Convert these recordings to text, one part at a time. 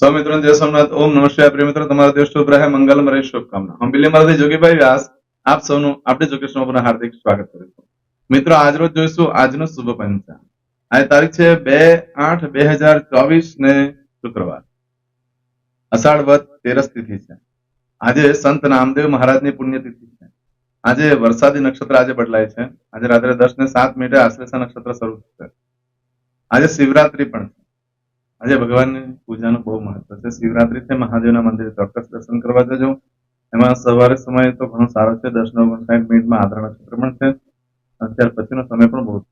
સૌ જય સોમનાથ. ઓમ નમઃ પ્રિય મિત્રો, તમારા દેશ શુભ રહે. મંગલમ રહે. શુભકામના. હું બિલીમારથી જોગીભાઈ વ્યાસ. આપ સૌનું આપણી જોકેશનો પુનઃ હાર્દિક સ્વાગત કરું છું. મિત્રો આજરોજ જોઈશું આજનો શુભ પંચાંગ. આજે તારીખ છે બે આઠ બે હજાર ચોવીસ ને શુક્રવાર. અષાઢ વદ તેરસ તિથિ છે. આજે સંત નામદેવ મહારાજની પુણ્યતિથિ છે. આજે વરસાદી નક્ષત્ર આજે બદલાય છે. આજે રાત્રે દસ ને સાત મિનિટે આશ્લેષા નક્ષત્ર શરૂ થશે. આજે શિવરાત્રી પણ છે. આજે ભગવાનની પૂજાનું બહુ મહત્વ છે. શિવરાત્રી છે, મહાદેવના મંદિરે ચોક્કસ દર્શન કરવા જજો. એમાં સવારે સમય તો ઘણો સારો છે, દસ, નવ સાઠ મિનિટમાં આદરણ નક્ષત્ર પણ છે. ત્યાર પછીનો સમય પણ બહુ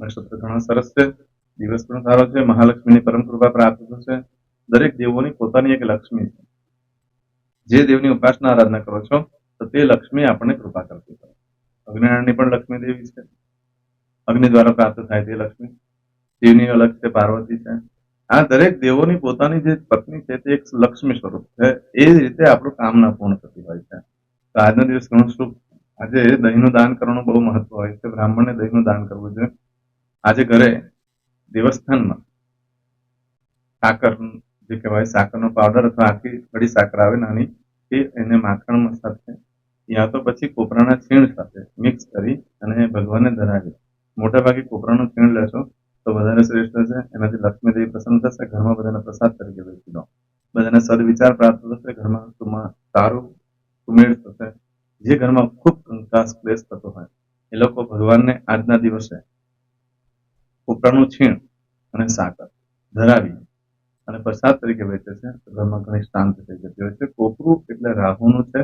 નક્ષત્ર ઘણો સરસ છે. દિવસ પણ સારો છે, મહાલક્ષ્મીની પરમ કૃપા પ્રાપ્ત થશે. દરેક દેવોની પોતાની એક લક્ષ્મી છે. જે દેવની ઉપાસના આરાધના કરો છો, તો તે લક્ષ્મી આપણને કૃપા કરતી હોય. અગ્નિનારાયણની પણ લક્ષ્મી દેવી છે. અગ્નિ દ્વારા પ્રાપ્ત થાય તે લક્ષ્મી. શિવની અલગ છે, પાર્વતી છે. આ દરેક દેવોની પોતાની જે પત્ની છે તે એક લક્ષ્મી સ્વરૂપ છે. એ રીતે આપણું કામના પૂર્ણ થતી હોય છે. તો આજનો દિવસ ઘણું શુભ આજે દહીંનું દાન કરવાનું બહુ મહત્વ હોય છે. બ્રાહ્મણને દહીંનું દાન કરવું જોઈએ. આજે ઘરે દેવસ્થાનમાં સાકર, જે કહેવાય સાકરનો પાવડર અથવા આખી કડી સાકર આવે નાની, એ એને માખણ સાથે યા તો પછી કોપરાના છીણ સાથે મિક્સ કરી અને ભગવાનને ધરાવી મોટા ભાગે કોપરાનું છીણ લેશો તો વધારે શ્રેષ્ઠ છે એનાથી લક્ષ્મી દેવી પ્રસન્ન થશે, ઘરમાં બધાને પ્રસાદ તરીકે વેચી દો. બધાને સદવિચાર પ્રાપ્ત થશે, ઘરમાં સુમાં સારું સુમેળ થશે. જે ઘરમાં ખૂબ કંકાસ ક્લેશ થતો હોય, એ લોકો ભગવાનને આજના દિવસે કોપરાનું છીણ અને સાકર ધરાવી અને પ્રસાદ તરીકે વેચે છે. ઘરમાં ઘણી શાંતિ થઈ જતી હોય છે. કોપરું એટલે રાહુનું છે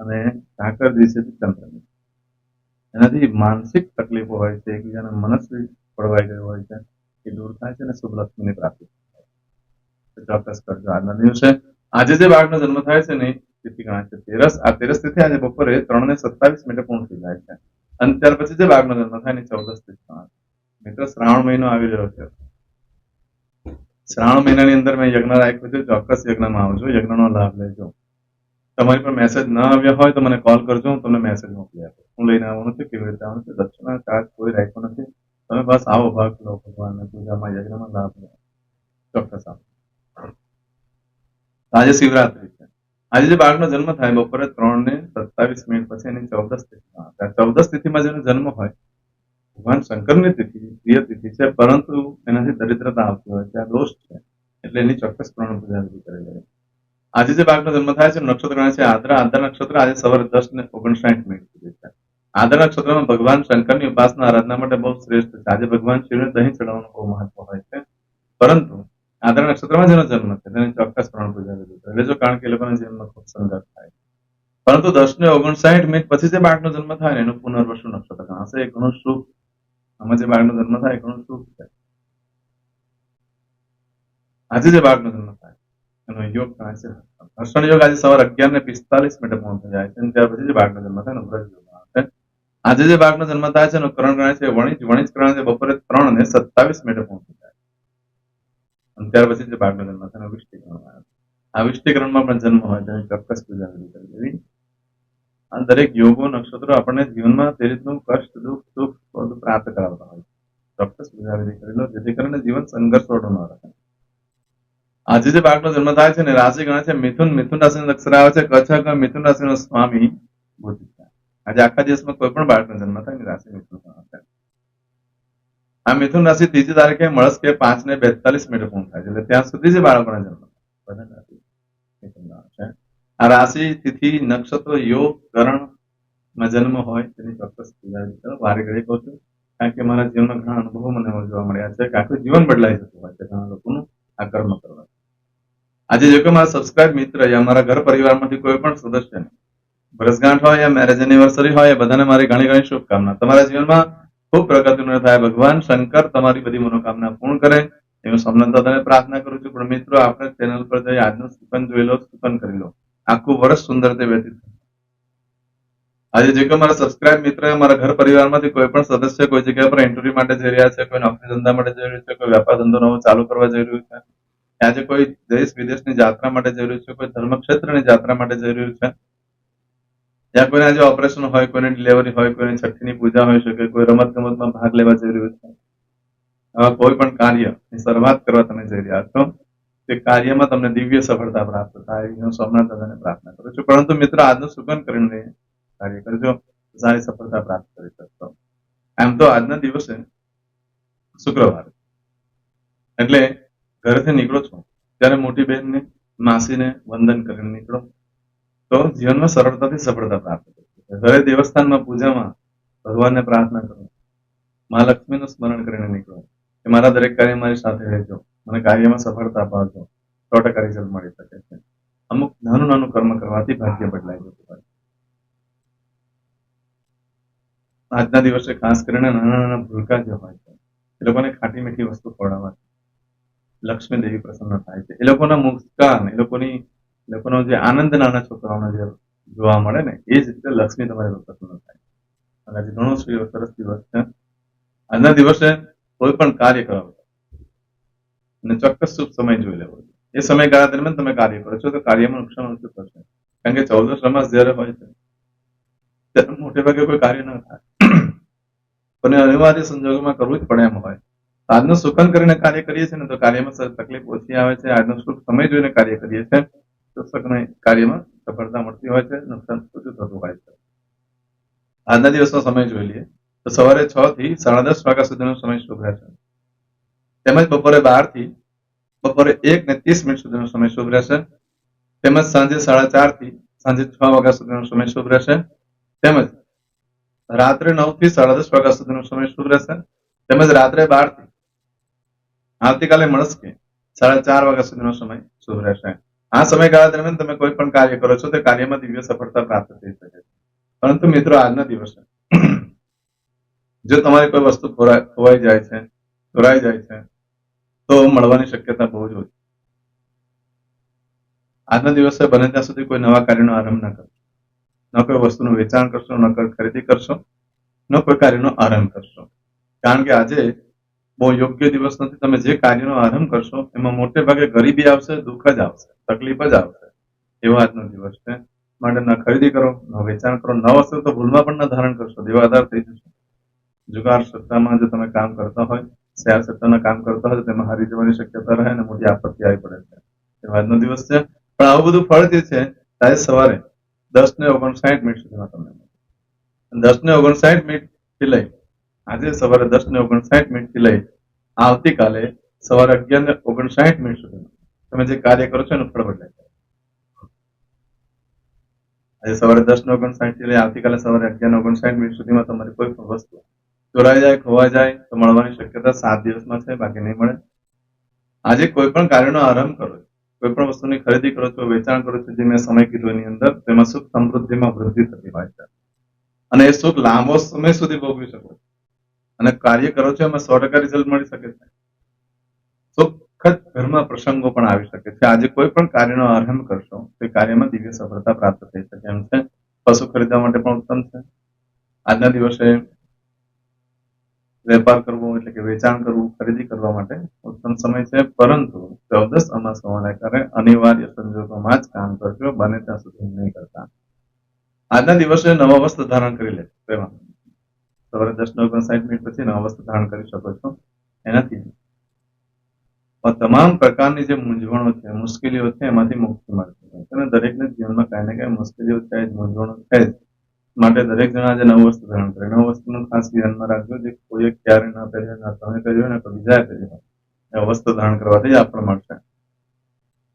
અને સાકર જે છે. ચંદ્રની એનાથી માનસિક તકલીફો હોય છે, એકબીજાના મનસ્વી ગયું હોય છે, એ દૂર થાય છે અને શુભ લક્ષ્મીની પ્રાપ્તિ ચોક્કસ કરજો. આજના દિવસે આજે જે બાળકનો જન્મ થાય છે ને, તિથિ ગણાય છે તેરસ. આ તેરસ તિથિ આજે બપોરે ત્રણ ને સત્તાવીસ મિનિટે પૂર્ણ થઈ જાય છે. અને ત્યાર પછી જે બાળકનો જન્મ થાય ને ચૌદસ તિથિ ગણાય મિત્રો, શ્રાવણ મહિનો આવી રહ્યો છે. શ્રાવણ મહિનાની અંદર મેં યજ્ઞ રાખ્યું છે. ચોક્કસ યજ્ઞમાં આવજો. યજ્ઞનો લાભ લેજો. તમારી પર મેસેજ ન આવ્યા હોય તો મને કોલ કરજો. હું તમને મેસેજ મોકલી આપું હું લઈને આવવાનું છે. કેવી રીતે આવવાનું છે? દક્ષિણા ચાર્જ કોઈ રાખ્યો નથી. તમે બસ આવો ભાગ લો ભગવાનની, પૂજામાં, યજ્ઞમાં, લાભ લો. ચોક્કસ આવો. આજે શિવરાત્રી છે. આજે જે બાળકનો જન્મ થાય, બપોરે ત્રણ ને સત્તાવીસ મિનિટ પછી એની ચૌદસ તિથિમાં ત્યાં ચૌદસ તિથિમાં જેનો જન્મ હોય, ભગવાન શંકરની તિથિ, પ્રિય તિથિ છે, પરંતુ એનાથી દરિદ્રતા આવતી હોય છે, આ દોષ છે. એટલે એની ચોક્કસ પ્રમાણ પૂજા વિધિ કરી લેવી આજે જે બાળકનો જન્મ થાય છે, નક્ષત્ર છે, આદ્રા. આદ્રા નક્ષત્ર આજે સવારે દસ ને ઓગણસાઠ મિનિટ સુધી છે આદ્રા નક્ષત્રમાં ભગવાન શંકરની ઉપાસના આરાધના માટે બહુ શ્રેષ્ઠ છે. આજે ભગવાન શિવને દહીં ચડાવવાનું બહુ મહત્વ હોય છે. પરંતુ આદ્રા નક્ષત્રમાં જેનો જન્મ છે, તેને ચોક્કસ પ્રમાણ પૂજા કરી લેજો કારણ કે એ લોકોના જન્મ ખૂબ સંઘર્ષ થાય પરંતુ દસ ને ઓગણસાઠ મિનિટ પછી જે બાળકનો જન્મ થાય એનું પુનર્વસુ નક્ષત્ર ગણાશે એ ઘણું શુભ આમાં જે બાળકનો જન્મ થાય એ ઘણું શુભ છે. આજે જે બાળકનો જન્મ થાય, એનો યોગ ગણાય છે. હર્ષણ યોગ આજે સવાર અગિયાર ને પિસ્તાલીસ મિનિટે પહોંચી જાય છે ત્યાર પછી જે બાળકનો જન્મ થાય, એનો વ્રજ યોગ આજે જે બાળકનો જન્મ થાય છે એનું કરણ ગણાય છે, વણિજ વણિજ કરણ છે, બપોરે ત્રણ ને સત્તાવીસ મિનિટે પહોંચી જાય અને ત્યાર પછી જે બાળકનો જન્મ થાય વિષ્ટિકરણ આવે આ વિષ્ટિકરણમાં પણ જન્મ હોય તેની ચોક્કસ પૂજા વિધિ કરી દેવી આ દરેક યોગો, નક્ષત્રો આપણને જીવનમાં તે રીતનું કષ્ટ, દુઃખ, સુખ, બધું પ્રાપ્ત કરાવતા હોય ચોક્કસ પૂજા વિધિ કરી લો, જેથી કરીને જીવન સંઘર્ષવાળું ન રહે. આજે જે બાળકનો જન્મ થાય છે ને રાશિ ગણાય છે, મિથુન. મિથુન રાશિનો અક્ષર આવે છે, કચ્છ, મિથુન રાશિનો સ્વામી છે આજે આખા દિવસમાં કોઈ પણ બાળકનો જન્મ થાય ને રાશિ મિથુન આ મિથુન રાશિ ત્રીજી તારીખે મળસ કે પાંચ ને બેતાલીસ મિનિટ પૂર્ણ થાય છે. એટલે ત્યાં સુધી જે બાળકોના જન્મ આ રાશિ, તિથિ, નક્ષત્ર, યોગ કરણમાં જન્મ હોય, તેની ચોક્કસ વારે ઘડી કહું છું. કારણ કે મારા જીવનના ઘણા અનુભવો મને જોવા મળ્યા છે કે આખું જીવન બદલાઈ જતું હોય છે ઘણા લોકોનું આ કર્મ કરવા આજે જો કે મારા સબસ્ક્રાઇબ મિત્ર યા મારા ઘર પરિવારમાંથી કોઈ પણ સદસ્યને વર્ષગાંઠ હોય યા મેરેજ એનિવર્સરી હોય બધાને મારી ઘણી ઘણી શુભકામના. તમારા જીવનમાં ખૂબ પ્રગતિનો થાય ભગવાન. શંકર તમારી બધી મનોકામના પૂર્ણ કરે. એવું સમનતાને પ્રાર્થના કરું છું. પણ મિત્રો, આપણે ચેનલ પર જઈ આજનું સ્ટીફન જોઈ લો સ્ટીફન કરી લો. આખું વર્ષ સુંદર રીતે વ્યતીત આજે જે કોઈ મારા સબસ્ક્રાઇબ મિત્ર મારા ઘર પરિવારમાંથી કોઈ પણ સદસ્ય કોઈ જગ્યા પર એન્ટ્રી માટે જઈ રહ્યા છે, કોઈ નોકરી ધંધા માટે જઈ રહ્યું છે, કોઈ વેપાર ધંધો નવો ચાલુ કરવા જઈ રહ્યું છે, આજે કોઈ દેશ વિદેશની યાત્રા માટે જઈ રહ્યું છે, કોઈ ધર્મ ક્ષેત્રની યાત્રા માટે જઈ રહ્યું છે ત્યાં કોઈને આજે ઓપરેશન હોય, કોઈને ડિલિવરી હોય, કોઈને છઠ્ઠીની પૂજા હોઈ શકે, કોઈ રમત ગમતમાં ભાગ લેવા જઈ રહ્યું છે. આવા કોઈ પણ કાર્યની શરૂઆત કરવા તમે જઈ રહ્યા છો, તે કાર્યમાં તમને દિવ્ય સફળતા પ્રાપ્ત થાય એવી સોમનાથ દાદાને પ્રાર્થના કરું છું. પરંતુ મિત્ર, આજનું સુગન કરીને કાર્ય કરજો સારી સફળતા પ્રાપ્ત કરી શકશો. એમ તો આજના દિવસે શુક્રવાર. એટલે ઘરેથી નીકળો છો, ત્યારે મોટી બહેનને, માસીને વંદન કરીને નીકળો. તો જીવનમાં સરળતાથી સફળતા પ્રાપ્ત કરી ઘરે દેવસ્થાનમાં પૂજામાં ભગવાનને પ્રાર્થના કરો. મહાલક્ષ્મીનું સ્મરણ કરીને નીકળો. કે મારા દરેક કાર્ય મારી સાથે રહેજો. મને કાર્યમાં સફળતા અપાવજો. સો ટકા રિઝલ્ટ મળી શકે છે. અમુક નાનું નાનું કર્મ કરવાથી ભાગ્ય બદલાઈ જતું હોય આજના દિવસે ખાસ કરીને નાના નાના ભૂલકા જે હોય છે, એ લોકોને ખાટી મીઠી વસ્તુ ખવડાવવાથી લક્ષ્મી દેવી પ્રસન્ન થાય છે. એ લોકોના મુસ્કાન એ લોકોની લોકોનો જે આનંદ નાના છોકરાઓનો જે જોવા મળે ને, એ જ રીતે લક્ષ્મી તમારી પ્રસન્ન થાય. અને આજે ઘણો સરસ દિવસ છે. આજના દિવસે કોઈ પણ કાર્ય કરો. અને ચોક્કસ શુભ સમય જોઈ લેવો. એ સમયગાળા દરમિયાન તમે કાર્ય કરો છો, તો કાર્યમાં નુકસાન ઓછું થશે. કારણ કે ચૌદશ રમાસ જ્યારે હોય છે, ત્યારે મોટે ભાગે કોઈ કાર્ય ન થાય. પણ અનિવાર્ય સંજોગોમાં કરવું જ પડે એમ હોય. આજનું સુખન કરીને કાર્ય કરીએ છીએ ને, તો કાર્યમાં તકલીફ ઓછી આવે છે. આજનો શુભ સમય જોઈને કાર્ય કરીએ છીએ. તો કાર્યમાં સફળતા મળતી હોય છે, નુકસાન થતું હોય છે. આજના દિવસનો સમય જોઈ લઈએ. તો સવારે છ થી સાડા દસ વાગ્યા સુધીનો સમય શુભ રહેશે તેમજ બપોરે બારથી બપોરે એક ને ત્રીસ મિનિટ સુધીનો સમય શુભ રહેશે તેમજ સાંજે સાડા ચારથી સાંજે છ વાગ્યા સુધીનો સમય શુભ રહેશે તેમજ રાત્રે નવથી સાડા દસ વાગ્યા સુધીનો સમય શુભ રહેશે તેમજ રાત્રે બારથી આવતીકાલે મળસ્કે સાડા ચાર વાગ્યા સુધીનો સમય શુભ રહેશે આ સમયગાળા દરમિયાન તમે કોઈ પણ કાર્ય કરો છો, તે કાર્યમાં દિવ્ય સફળતા પ્રાપ્ત થઈ શકે છે. પરંતુ મિત્રો, આજના દિવસે જો તમારી કોઈ વસ્તુ ખોવાઈ જાય છે ચોરાઈ જાય છે, તો મળવાની શક્યતા બહુ જ ઓછી આજના દિવસે બને ત્યાં સુધી કોઈ નવા કાર્યનો આરંભ ન કરશો. ન કોઈ વસ્તુનું વેચાણ કરશો, ન કોઈ ખરીદી કરશો, ન કોઈ કાર્યનો આરંભ કરશો. કારણ કે આજે બહુ યોગ્ય દિવસ નથી. તમે જે કાર્યનો આરંભ કરશો, એમાં મોટે ભાગે ગરીબી આવશે, દુઃખ જ આવશે, તકલીફ જ આવશે. એવો આજનો દિવસ છે. માટે ન ખરીદી કરો, ન વેચાણ કરો, ન વસ્તુ તો ભૂલમાં પણ ન ધારણ કરશો. દેવાદાર થઈ જશો. જુગાર સત્તામાં જો તમે કામ કરતા હોય, શેર સત્તાના કામ કરતા હોય, તો તેમાં હારી જવાની શક્યતા રહે અને મોટી આપત્તિ આવી પડે છે. એવો આજનો દિવસ છે. પણ આવું બધું ફળ જે છે તારે સવારે દસ ને ઓગણસાઠ મિનિટ સુધીમાં તમને દસ ને ઓગણસાઠ મિનિટથી લઈ આજે સવારે દસ ને ઓગણસાઠ મિનિટથી લઈ આવતીકાલે સવારે અગિયાર ને ઓગણસાઠ મિનિટ સુધી તમે જે કાર્ય કરો છો એનું ફળ બદલાય આજે સવારે દસ ને ઓગણસાઠથી લઈ આવતીકાલે સવારે અગિયાર ને ઓગણસાઠ મિનિટ સુધીમાં તમારી કોઈ પણ વસ્તુ ચોરાઈ જાય, ખોવાઈ જાય, તો મળવાની શક્યતા સાત દિવસમાં છે, બાકી નહીં મળે. આજે કોઈ પણ કાર્યનો આરંભ કરો, કોઈ પણ વસ્તુની ખરીદી કરો છો વેચાણ કરો છો, જે મેં સમય કીધો એની અંદર તેમાં સુખ સમૃદ્ધિમાં વૃદ્ધિ થતી હોય છે. અને એ સુખ લાંબો સમય સુધી ભોગવી શકો છો. અને કાર્ય કરો છો એમાં સો ટકા રિઝલ્ટ મળી શકે છે. સુખદ ઘરમાં પ્રસંગો પણ આવી શકે છે. આજે કોઈ પણ કાર્યનો આરંભ કરશો, તે કાર્યમાં દિવ્ય સફળતા પ્રાપ્ત થઈ શકે. એમ છે? પશુ ખરીદવા માટે પણ ઉત્તમ છે. આજના દિવસે વેપાર કરવો એટલે કે વેચાણ કરવું, ખરીદી કરવા માટે ઉત્તમ સમય છે. પરંતુ ચૌદસ અમાસ હોવાને કારણે અનિવાર્ય સંજોગોમાં જ કામ કરજો. બને ત્યાં સુધી નહીં કરતા. આજના દિવસે નવા વસ્ત્ર ધારણ કરી લે સવારે દસ નવ ઓગણસાઠ મિનિટ પછી નવા વસ્તુ ધારણ કરી શકો છો. એનાથી તમામ પ્રકારની જે મૂંઝવણો છે, મુશ્કેલીઓ છે, એમાંથી મુક્તિ મળશે અને દરેકને જીવનમાં કાંઈ ને કાંઈ મુશ્કેલીઓ છે મૂંઝવણો છે માટે દરેક જણા આજે નવું વસ્તુ ધારણ કરે. નવું વસ્તુનું ખાસ ધ્યાનમાં રાખજો જે કોઈએ ક્યારે ના પહેર્યું ના તમે કર્યું ને તો બીજાએ પહેર્યું એ વસ્તુ ધારણ કરવાથી જ આપણને મળશે.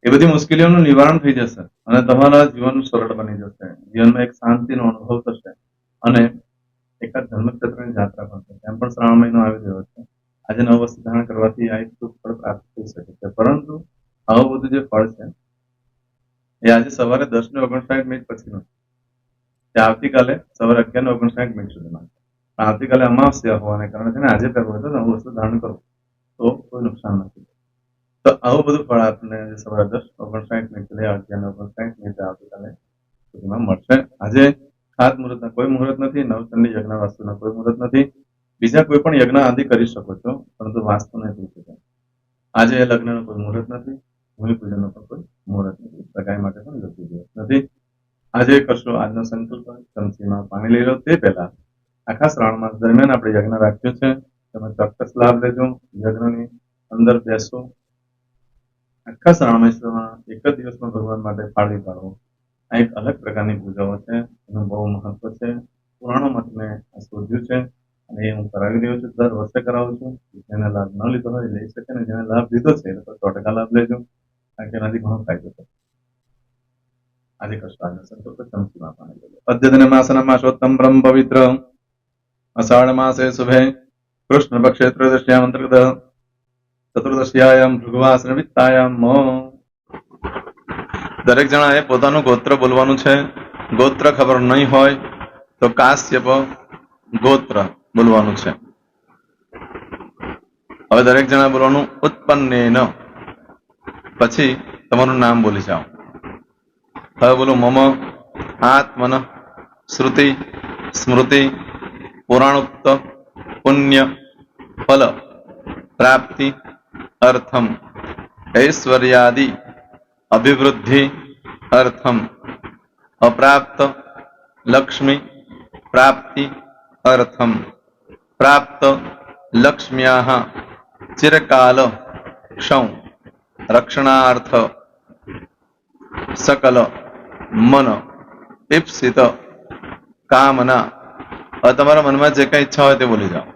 એ બધી મુશ્કેલીઓનું નિવારણ થઈ જશે અને તમારા જીવન સરળ બની જશે. જીવનમાં એક શાંતિનો અનુભવ થશે. અને એકાદ ધર્મક્ષેત્રની જાત્રા પણ થશે એમ પણ શ્રાવણ મહિનો આવી રહ્યો છે. આજે નવ વસ્તુ ધારણ કરવાથી આ સુખ ફળ પ્રાપ્ત થઈ શકે છે. પરંતુ આવું બધું જે ફળ છે, એ આજે સવારે દસ ને ઓગણસાઠ મિનિટ પછીનું તે આવતીકાલે સવારે અગિયાર ને ઓગણસાઠ મિનિટ સુધીમાં પણ આવતીકાલે અમાવસ્યા હોવાને કારણે છે ને આજે પહેલું હોય તો નવું વસ્તુ ધારણ કરો. તો કોઈ નુકસાન નથી. તો આવું બધું ફળ આપણને આજે સવારે દસ ઓગણસાઠ મિનિટ સુધી અગિયાર ઓગણસાઠ મિનિટ આવતીકાલે સુધીમાં મળશે. આજે ખાસ મુહૂર્તના, કોઈ મુહૂર્ત નથી, નવચંડી યજ્ઞ વાસ્તુના કોઈ મુહૂર્ત નથી. બીજા કોઈ પણ યજ્ઞ આદિ કરી શકો છો, પરંતુ વાસ્તુ નથી આજે આજે લગ્નનો કોઈ મુહૂર્ત નથી ભૂમિ પણ કોઈ મુહૂર્ત નથી. સગાઈ માટે પણ લખી દિવસ નથી. આજે કરશો આજનો સંકલ્પ, ચમચીમાં પાણી લઈ લો. તે પહેલા આખા શ્રાવણ માસ દરમિયાન આપણે યજ્ઞ રાખ્યો છે. તમે ચોક્કસ લાભ લેજો. યજ્ઞની અંદર બેસો. આખા શ્રાવણ શ્રાવણેશ્વરમાં એક જ દિવસમાં ભગવાન માટે ફાળવી પાડવો આ એક અલગ પ્રકારની પૂજાઓ છે, એનું બહુ મહત્વ છે. પુરાણો મત મેં શોધ્યું છે અને એ હું કરાવી રહ્યો છું. દર વર્ષે કરાવું છું. જેને લાભ ન લીધો હોય લઈ શકે ને જેને લાભ લીધો છે, એ લોકો સો ટકા લાભ લેજો. કારણ કે એનાથી ઘણો ફાયદો થશે આજે કૃષ્ણ અદ્યતન માસના માસોત્તમ બ્રહ્મ પવિત્ર અષાઢ માસે શુભે કૃષ્ણ પક્ષે ત્રયોદશ્યામ અંતર્ગત ચતુર્દશ્યાયામ ભૃગવાસન વિત્તાયામ દરેક જણાએ પોતાનું ગોત્ર બોલવાનું છે. ગોત્ર ખબર નહીં હોય તો કાશ્યપ ગોત્ર બોલવાનું છે. હવે દરેક જણા બોલવાનું ઉત્પન્ન પછી તમારું નામ બોલી જાઓ. હવે બોલો મમ, આત્મન, શ્રુતિ, સ્મૃતિ, પુરાણોક્ત, પુણ્ય, ફલ, પ્રાપ્તિ, અર્થમ, ઐશ્વર્યાદિ અભિવૃદ્ધિ અર્થમ, અપ્રાપ્ત લક્ષ્મી, પ્રાપ્તિ અર્થમ. પ્રાપ્ત લક્ષ્મ્યા ચિરકાલ ક્ષૌ, રક્ષણાર્થ, સકલ મન, ઈપ્સિત કામના. તમારા મનમાં જે કઈ ઈચ્છા હોય તે બોલી જાઓ.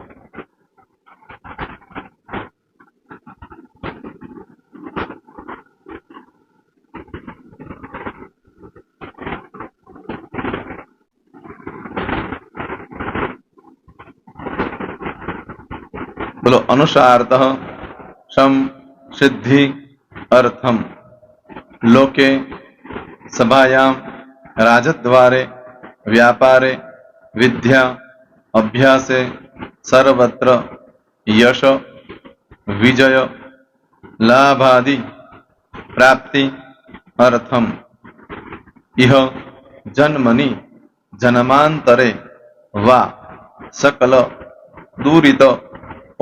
બોલો અનુસાર્થ શમ સિદ્ધિ અર્થમ લોકે સભાયામ રાજદ્વારે વ્યાપારે વિદ્યા અભ્યાસે સર્વત્ર યશ વિજય લાભાદિ પ્રાપ્તિ અર્થમ ઇહ જન્મની જન્માંતરે વા સકલ દૂરિત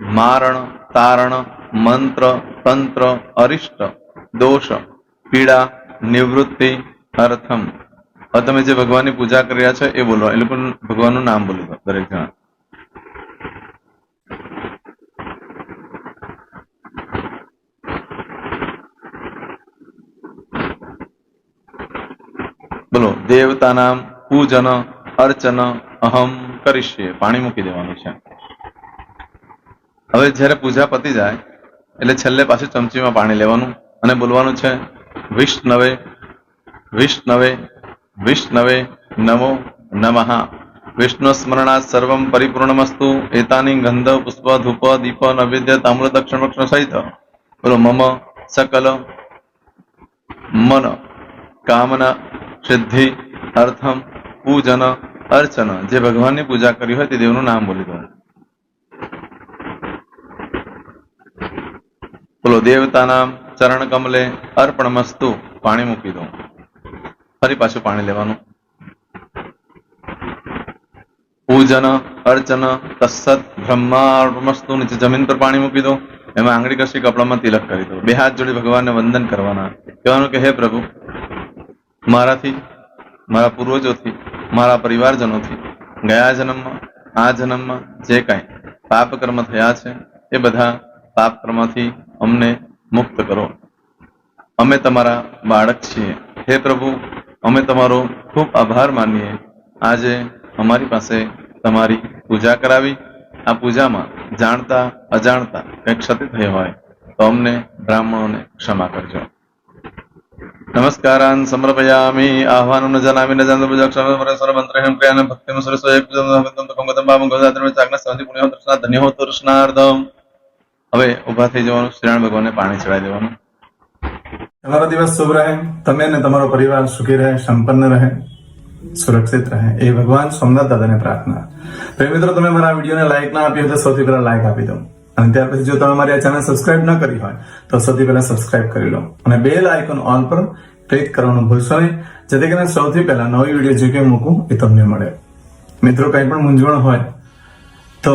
મારણ, તારણ, મંત્ર, તંત્ર, અરિષ્ટ, દોષ, પીડા, નિવૃત્તિ, અર્થમ. તમે જે ભગવાનની પૂજા કરી રહ્યા છો એ બોલો. એ લોકો ભગવાનનું નામ બોલો દરેક જણા. બોલો. દેવતાનામ પૂજન અર્ચન અહમ કરીશ પાણી મૂકી દેવાનું છે. હવે જ્યારે પૂજા પતી જાય, એટલે છેલ્લે પાછું ચમચીમાં પાણી લેવાનું અને બોલવાનું છે, વિષ્ણવે વિષ્ણવે વિષ્ણવે નમો નમઃ. વિષ્ણુ સ્મરણા સર્વમ પરિપૂર્ણમસ્તુ, એતાની ગંધ, પુષ્પ, ધૂપ, દીપ, નૈવેદ્ય તામ્ર દક્ષિણ વક્ષણ સહિત. બોલો, મમ, સકલ, મન, કામના, સિદ્ધિ, અર્થમ, પૂજન, અર્ચન. જે ભગવાનની પૂજા કરી હોય તે દેવનું નામ બોલી દો. બોલો ચરણ કમલે અર્પણમસ્તુ, પાણી મૂકી દો ફરી પાછું પાણી લેવાનું. પૂજન, અર્ચન તસ્સત બ્રહ્માસ્તુ નીચે જમીન પર પાણી મૂકી દો એમાં આંગળી કશી કપડામાં તિલક કરી દો બે હાથ જોડી ભગવાનને વંદન કરવાના. કહેવાનું કે, હે પ્રભુ, મારાથી, મારા પૂર્વજોથી, મારા પરિવારજનોથી, ગયા જન્મમાં, આ જન્મમાં જે કાંઈ પાપ કર્મ થયા છે, એ બધા પાપ કર્મથી અમને મુક્ત કરો. અમે તમારા બાળક છીએ. હે પ્રભુ, અમે તમારો ખૂબ આભાર માનીએ. આજે અમારી પાસે તમારી પૂજા કરાવી. આ પૂજામાં જાણતા, અજાણતા કંઈક ક્ષતિ થઈ હોય તો અમને બ્રાહ્મણોને ક્ષમા કરજો. નમસ્કારાન, સમર્પયામિ આહ્વાનમ જનામિ ન જાન પૂજા ક્ષમ પરેશ્વર મંત્રહેમ ક્રિયાન ભક્તિમ સરસ્વય પૂજન તો કંગતમ બામ ગોદાત્ર ચાગના સંધિ પુણ્ય દર્શના ધન્ય તૃષ્ણાર્ધમ હવે ઊભા થઈ જવાનું, શ્રીરામ ભગવાનને પાણી ચડાવી દેવાનું. તમારો દિવસ શુભ રહે, તમે અને તમારો પરિવાર સુખી રહે, સંપન્ન રહે, સુરક્ષિત રહે. એ ભગવાન સોમનાથ દાદાને પ્રાર્થના. પ્રેમ મિત્રો, તમે મારા વિડીયોને લાઈક ના આપી તો સૌથી પહેલા લાઈક આપી દો. અને ત્યાર પછી જો તમે મારી આ ચેનલ સબસ્ક્રાઇબ ન કરી હોય, તો સૌથી પહેલા સબસ્ક્રાઇબ કરી લો. અને બેલ આઇકોન ઓન પર ક્લિક કરવાનું ભૂલશો નહીં, જેથી કરીને સૌથી પહેલા નવી વીડિયો જે કંઈ મૂકું એ તમને મળે. મિત્રો, કંઈ પણ મૂંઝવણ હોય, તો